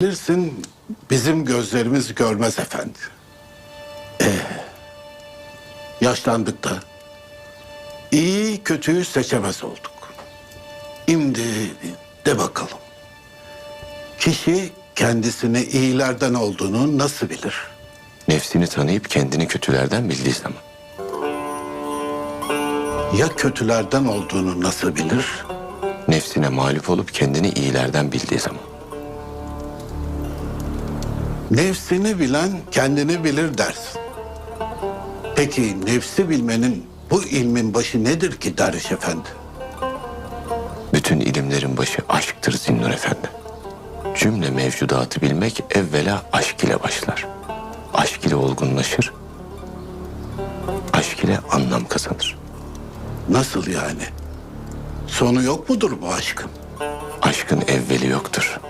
Bilirsin bizim gözlerimiz görmez efendi. Ee, yaşlandık da iyi kötüyü seçemez olduk. Şimdi de bakalım. Kişi kendisini iyilerden olduğunu nasıl bilir? Nefsini tanıyıp kendini kötülerden bildiği zaman. Ya kötülerden olduğunu nasıl bilir? Nefsine mağlup olup kendini iyilerden bildiği zaman. Nefsini bilen kendini bilir dersin. Peki nefsi bilmenin bu ilmin başı nedir ki Derviş Efendi? Bütün ilimlerin başı aşktır Zinnur Efendi. Cümle mevcudatı bilmek evvela aşk ile başlar. Aşk ile olgunlaşır. Aşk ile anlam kazanır. Nasıl yani? Sonu yok mudur bu aşkın? Aşkın evveli yoktur.